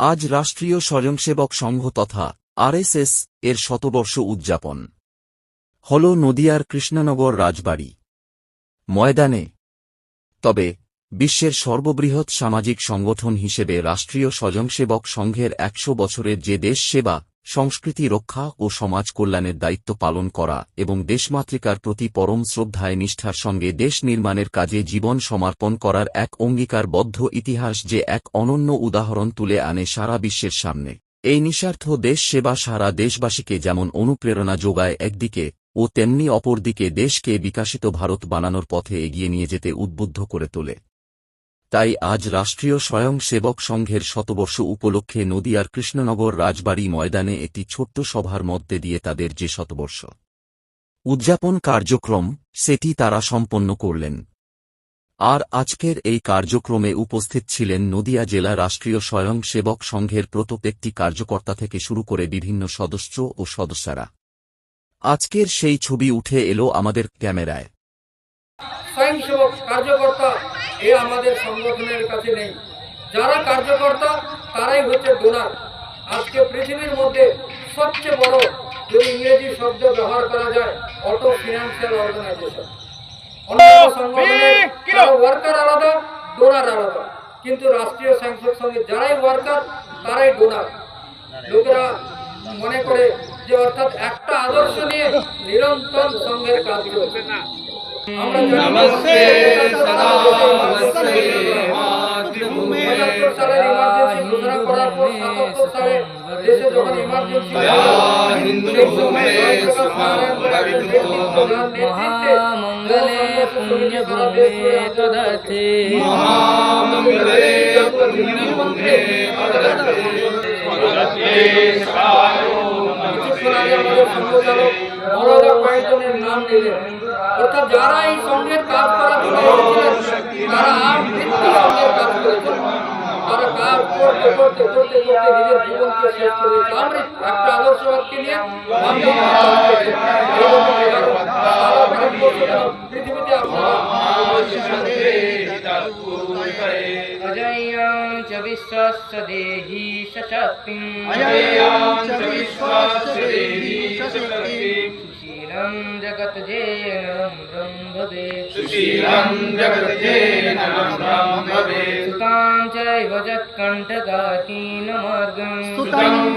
আজ রাষ্ট্রীয় স্বয়ংসেবক সংঘ তথা আরএসএস এর শতবর্ষ উদযাপন। হল নদিয়ার কৃষ্ণনগর রাজবাড়ি। ময়দানে। তবে, বিশ্বের সর্ববৃহৎ সামাজিক সংগঠন হিসেবে রাষ্ট্রীয় স্বয়ংসেবক সংঘের একশো বছরের যে দেশ সেবা সংস্কৃতি রক্ষা ও সমাজ কল্যাণের দায়িত্ব পালন করা এবং দেশমাতৃকার প্রতি পরম শ্রদ্ধায় নিষ্ঠার সঙ্গে দেশ নির্মাণের কাজে জীবন সমর্পণ করার এক অঙ্গীকারবদ্ধ ইতিহাস যে এক অনন্য উদাহরণ তুলে আনে সারা বিশ্বের সামনে। এই নিঃস্বার্থ দেশ সেবা সারা দেশবাসীকে যেমন অনুপ্রেরণা যোগায় একদিকে, ও তেমনি অপরদিকে দেশকে বিকাশিত ভারত বানানোর পথে এগিয়ে নিয়ে যেতে উদ্বুদ্ধ করে তোলে। তাই আজ রাষ্ট্রীয় স্বয়ংসেবক সংঘের শতবর্ষ উপলক্ষে নদিয়ার কৃষ্ণনগর রাজবাড়ী ময়দানে একটি ছোট্ট সভার মধ্যে দিয়ে তাদের যে শতবর্ষ উদযাপন কার্যক্রম, সেটি তারা সম্পন্ন করলেন। আর আজকের এই কার্যক্রমে উপস্থিত ছিলেন নদিয়া জেলা রাষ্ট্রীয় স্বয়ংসেবক সংঘের প্রত্যেকটি কার্যকর্তা থেকে শুরু করে বিভিন্ন সদস্য ও সদস্যরা। আজকের সেই ছবি উঠে এলো আমাদের ক্যামেরায়। স্বয়ংসেবক কার্যকর্তা এ আমাদের সংগঠনের কাছে নেই। যারা কার্যকর্তা তারাই হচ্ছে ডোনার আজকে পৃথিবীর মধ্যে সবচেয়ে বড় যদি ইংরেজি শব্দ ব্যবহার করা যায় অটো ফিনান্সিয়াল অর্গানাইজেশন ওয়ার্কার আলাদা ডোনার আলাদা। কিন্তু রাষ্ট্রীয় স্বয়ংসেবক সঙ্গে যারাই ওয়ার্কার তারাই ডোনার লোকেরা মনে করে যে অর্থাৎ একটা আদর্শ নিয়ে নিরন্তর সংঘের কাজ চলছে। আমরা নমস্তে সদা নমস্তে মাতৃভূমে দেশে যখন ইমার্জেন্সি হিন্দু ভূমে মহামঙ্গলে পুণ্যভূমে তদর্থে মহামঙ্গলে পুণ্যভূমে পদতে পদতে কিছুক্ষণ আগে আমাদের সংঘচালক মরদা কয়েকজনের নাম নিলেন। যারা এই সঙ্গের কাজ করার জন্য এসেছিলেন তারা আর মৃত্যু সঙ্গের কাজ করেছেন তারা কাজ করতে করতে করতে করতে নিজের জীবনকে শেষ করে দিয়েছে আমরা একটা আদর্শবাদকে নিয়ে আমরা কাজ করছি। এইরকম এগারো সারা ভারতবর্ষে যেন পৃথিবীতে আপনারা अजयं च विश्वस्य देहि सशक्तिम् अययां च विश्वास्य देहि शक्तिम् सुशीलं जगत्जेनं ब्रह्मवे सुशीलं जगत्जेनं ब्रह्मवे सुतां चैव जत्कण्टकाकीनमार्गं सुतम्